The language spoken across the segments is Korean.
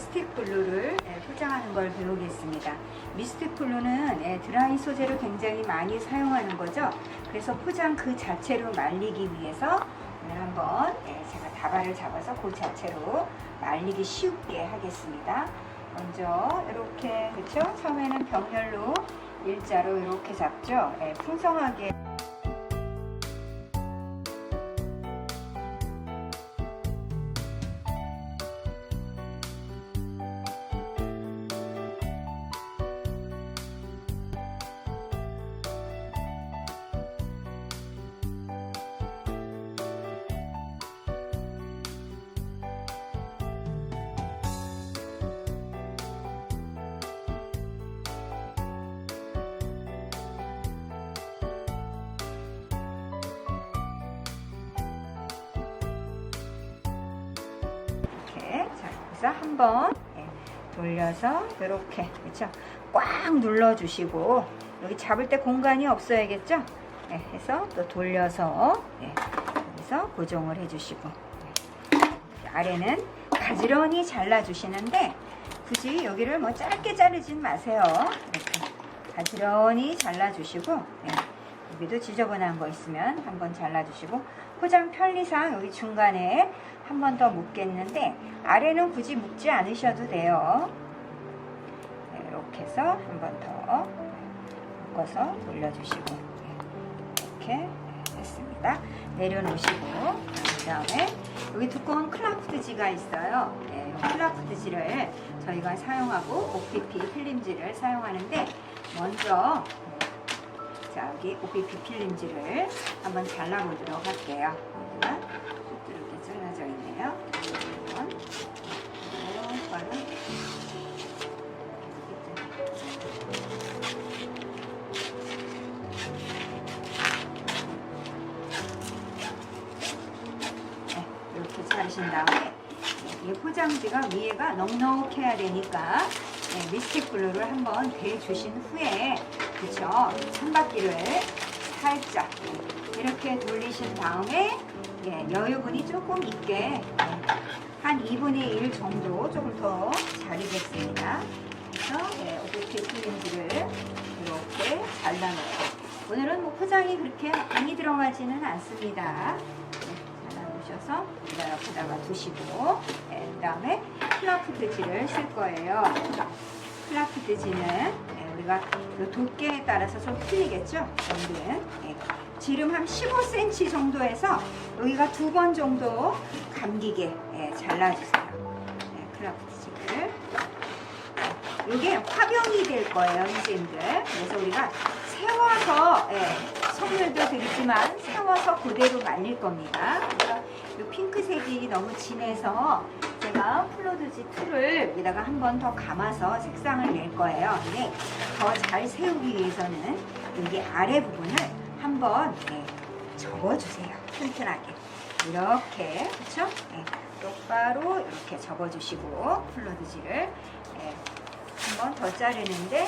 미스틱 블루를 예, 포장하는 걸 배우겠습니다. 미스틱 블루는 예, 드라이 소재를 굉장히 많이 사용하는 거죠. 그래서 포장 그 자체로 말리기 위해서 오늘 한번 예, 제가 다발을 잡아서 그 자체로 말리기 쉽게 하겠습니다. 먼저 이렇게 그렇죠? 처음에는 병렬로 일자로 이렇게 잡죠. 예, 풍성하게 자 여기서 한번 예, 돌려서 이렇게 그렇죠 꽉 눌러주시고 여기 잡을 때 공간이 없어야겠죠? 예, 해서 또 돌려서 예, 여기서 고정을 해주시고 예, 아래는 가지런히 잘라주시는데 굳이 여기를 뭐 짧게 자르진 마세요. 이렇게 가지런히 잘라주시고 예, 여기도 지저분한 거 있으면 한번 잘라주시고 포장 편리상 여기 중간에 한 번 더 묶겠는데 아래는 굳이 묶지 않으셔도 돼요. 네, 이렇게 해서 한 번 더 묶어서 돌려주시고 네, 이렇게 됐습니다. 내려놓으시고 그 다음에 여기 두꺼운 클라프트지가 있어요. 네, 이 클라프트지를 저희가 사용하고 OPP 필름지를 사용하는데 먼저 자 여기 OPP 필름지를 한번 잘라보도록 할게요. 이렇게 잘라져 있네요. 한번 네, 이렇게 자르신 다음에 이 포장지가 위에가 넉넉해야 되니까 네, 미스틱 블루를 한번 대주신 후에 그쵸 한 바퀴를 살짝 이렇게 돌리신 다음에 예, 여유분이 조금 있게 예, 한 2분의 1 정도 조금 더 자르겠습니다. 그래서 예, 오브티 필름지를 이렇게 잘라놓고 오늘은 뭐 포장이 그렇게 많이 들어가지는 않습니다. 네, 잘라놓으셔서 여기다 옆에다가 두시고 예, 그 다음에 클라프트지를 쓸 거예요. 클라프트지는 예, 우리가 그 두께에 따라서 좀 틀리겠죠? 여기는 예, 지름 한 15cm 정도에서 여기가 두 번 정도 감기게 예, 잘라주세요. 예, 클라프트지를 이게 화병이 될 거예요, 선생님들. 그래서 우리가 세워서 예, 선물도 드리지만 세워서 그대로 말릴 겁니다. 그래서 이 핑크색이 너무 진해서 제가 플로드지 2를 여기다가 한 번 더 감아서 색상을 낼 거예요. 근데 더 잘 세우기 위해서는 여기 아래 부분을 한번 예, 접어주세요. 튼튼하게. 이렇게, 그쵸? 예, 똑바로 이렇게 접어주시고, 플로드지를 예, 한번 더 자르는데,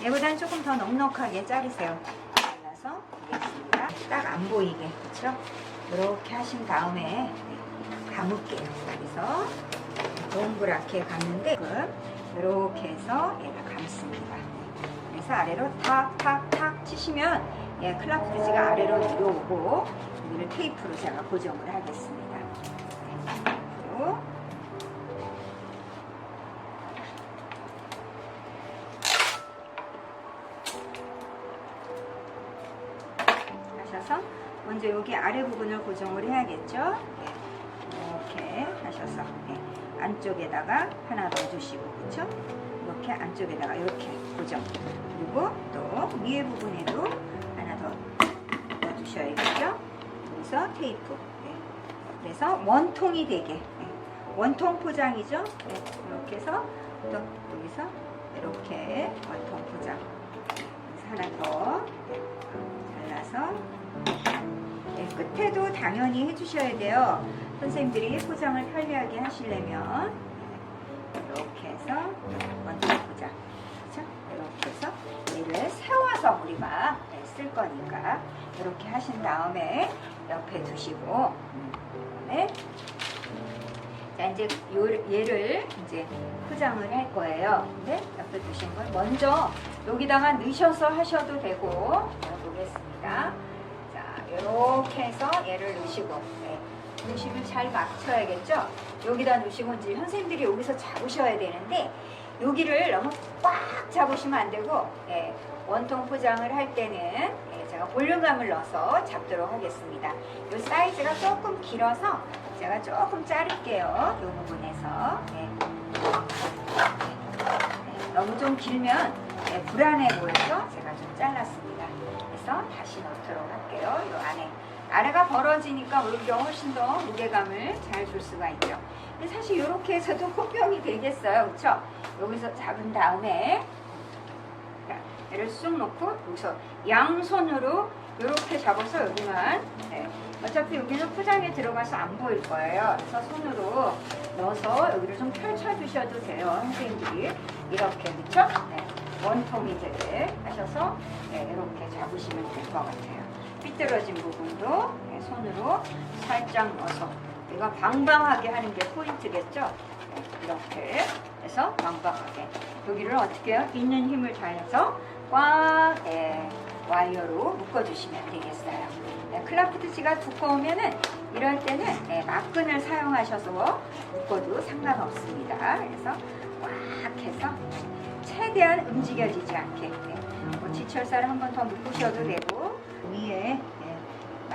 예, 얘보다는 조금 더 넉넉하게 자르세요. 잘라서 보겠습니다. 딱 안 보이게, 그쵸? 이렇게 하신 다음에 예, 감을게요. 여기서 동그랗게 감는데, 이렇게 해서 얘가 감습니다. 그래서 아래로 탁탁탁 치시면 예, 클라프트지가 아래로 내려오고 여기를 테이프로 제가 고정을 하겠습니다. 네, 그리고 하셔서 먼저 여기 아래 부분을 고정을 해야겠죠? 네, 네, 안쪽에다가 하나 넣어주시고 그렇죠? 이렇게 안쪽에다가 이렇게 고정 그리고 또 위에 부분에도 하나 더 넣어주셔야겠죠? 여기서 테이프 네. 그래서 원통이 되게 네. 원통 포장이죠? 네. 이렇게 해서 또 여기서 이렇게 원통 포장 그래서 하나 더 네. 잘라서 네, 끝에도 당연히 해주셔야 돼요. 선생님들이 포장을 편리하게 하시려면 네, 이렇게 해서 원통 포장 그렇죠? 이렇게 해서 얘를 세워서 우리가 네, 쓸 거니까 이렇게 하신 다음에 옆에 두시고 음, 그다음에 자 이제 요, 얘를 이제 포장을 할 거예요. 근데 옆에 두신 걸 먼저 여기다가 넣으셔서 하셔도 되고 자, 보겠습니다. 자 이렇게 해서 얘를 넣으시고 네. 중심을 잘 맞춰야겠죠. 여기다 넣으시고 이제 선생님들이 여기서 잡으셔야 되는데 여기를 너무 꽉 잡으시면 안 되고 예, 원통 포장을 할 때는 예, 제가 볼륨감을 넣어서 잡도록 하겠습니다. 이 사이즈가 조금 길어서 제가 조금 자를게요. 이 부분에서 예. 예, 너무 좀 길면 예, 불안해 보여서 제가 좀 잘랐습니다. 그래서 다시 넣도록 할게요. 이 안에 아래가 벌어지니까 오히려 훨씬 더 무게감을 잘 줄 수가 있죠. 근데 사실 이렇게 해서도 코병이 되겠어요. 그렇죠? 여기서 잡은 다음에 자, 얘를 쑥 놓고 여기서 양손으로 이렇게 잡아서 여기만 네. 어차피 여기는 포장에 들어가서 안 보일 거예요. 그래서 손으로 넣어서 여기를 좀 펼쳐 주셔도 돼요. 선생님들이 이렇게 그렇죠? 네. 원통이 되게 하셔서 네, 이렇게 잡으시면 될 것 같아요. 삐뚤어진 부분도 네, 손으로 살짝 넣어서 이거 방방하게 하는 게 포인트겠죠? 네, 이렇게 해서 방방하게 여기를 어떻게 해요? 있는 힘을 다해서 꽉 예, 와이어로 묶어주시면 되겠어요. 네, 클라프트지가 두꺼우면은 이럴 때는 예, 막끈을 사용하셔서 묶어도 상관없습니다. 그래서 꽉 해서 최대한 움직여지지 않게 예, 뭐 지철사를 한 번 더 묶으셔도 되고 예,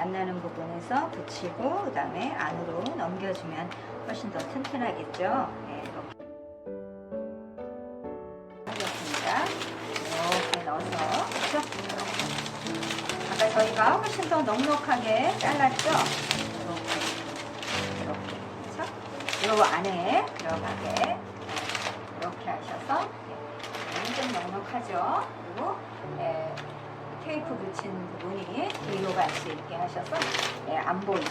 만나는 부분에서 붙이고 그 다음에 안으로 넘겨주면 훨씬 더 튼튼하겠죠. 예, 이렇게 하겠습니다. 이렇게 넣어서 그렇죠? 이렇게. 아까 저희가 훨씬 더 넉넉하게 잘랐죠? 이렇게 이렇게 그렇죠? 요 안에 들어가게 이렇게 하셔서 예, 좀 넉넉하죠? 그리고 예, 테이프 붙인 부분이 뒤로 갈 수 있게 하셔서 예, 안 보이게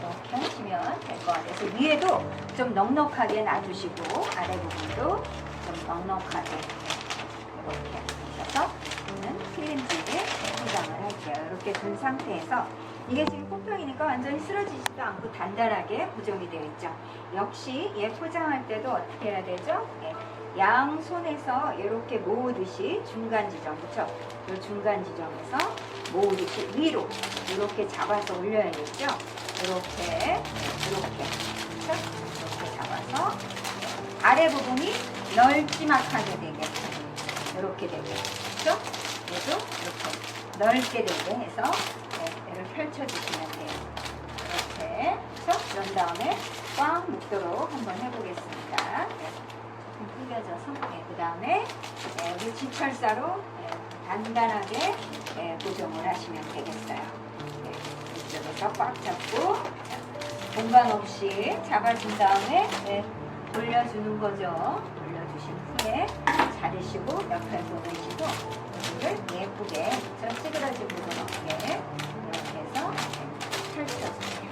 이렇게 하시면 될 것 같아요. 그래서 위에도 좀 넉넉하게 놔주시고 아래 부분도 좀 넉넉하게 이렇게 하셔서 저는 필름지를 포장을 할게요. 이렇게 둔 상태에서 이게 지금 꽃병이니까 완전히 쓰러지지도 않고 단단하게 고정이 되어 있죠. 역시 얘 포장할 때도 어떻게 해야 되죠? 예, 양손에서 이렇게 모으듯이 중간 지점, 그쵸? 이 중간 지점에서 모으듯이 위로 이렇게 잡아서 올려야겠죠? 이렇게, 이렇게, 그쵸? 이렇게 잡아서 아래 부분이 널찍하게 되게 이렇게 되게, 그쵸? 얘도 이렇게 넓게 되게 해서 네, 얘를 펼쳐주시면 돼요. 이렇게, 그쵸? 그런 다음에 꽉 묶도록 한번 해보겠습니다. 네, 그 다음에 네, 우리 지철사로 네, 단단하게 네, 고정을 하시면 되겠어요. 네, 이쪽에서 꽉 잡고 자, 공간 없이 잡아준 다음에 네, 돌려주는 거죠. 돌려주신 후에 자르시고 옆에 보내시고 여기를 예쁘게 저 찌그러진 부분 없게 이렇게 해서 네, 펼쳐주세요.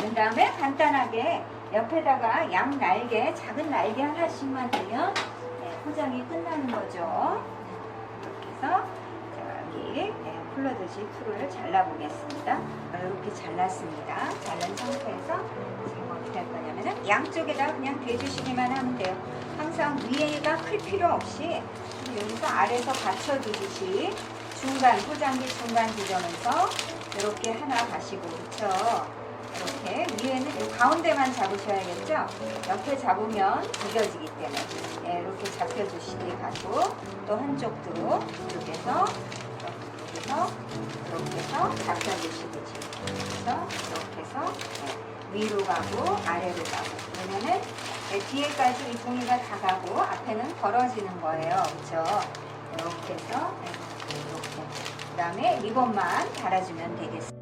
그 다음에 간단하게 옆에다가 양 날개, 작은 날개 하나씩만 되면 네, 포장이 끝나는 거죠. 이렇게 해서 여기 네, 플러드지 툴을 잘라보겠습니다. 이렇게 잘랐습니다. 자른 상태에서 지금 어떻게 할 거냐면은 양쪽에다 그냥 대주시기만 하면 돼요. 항상 위에가 클 필요 없이 여기서 아래서 받쳐주듯이 중간, 포장기 중간 지점에서 이렇게 하나 가시고 그렇죠. 이렇게 위에는 이 가운데만 잡으셔야겠죠? 옆에 잡으면 구겨지기 때문에. 네, 이렇게 잡혀주시기 가고 또 한쪽도 이쪽에서 여기서 이렇게 해서 잡혀주시고 그래서 이렇게 해서 네, 위로 가고 아래로 가고. 그러면은 네, 뒤에까지 이 종이가 다 가고 앞에는 벌어지는 거예요. 그렇죠? 이렇게 해서 네, 이렇게. 그 다음에 리본만 달아주면 되겠습니다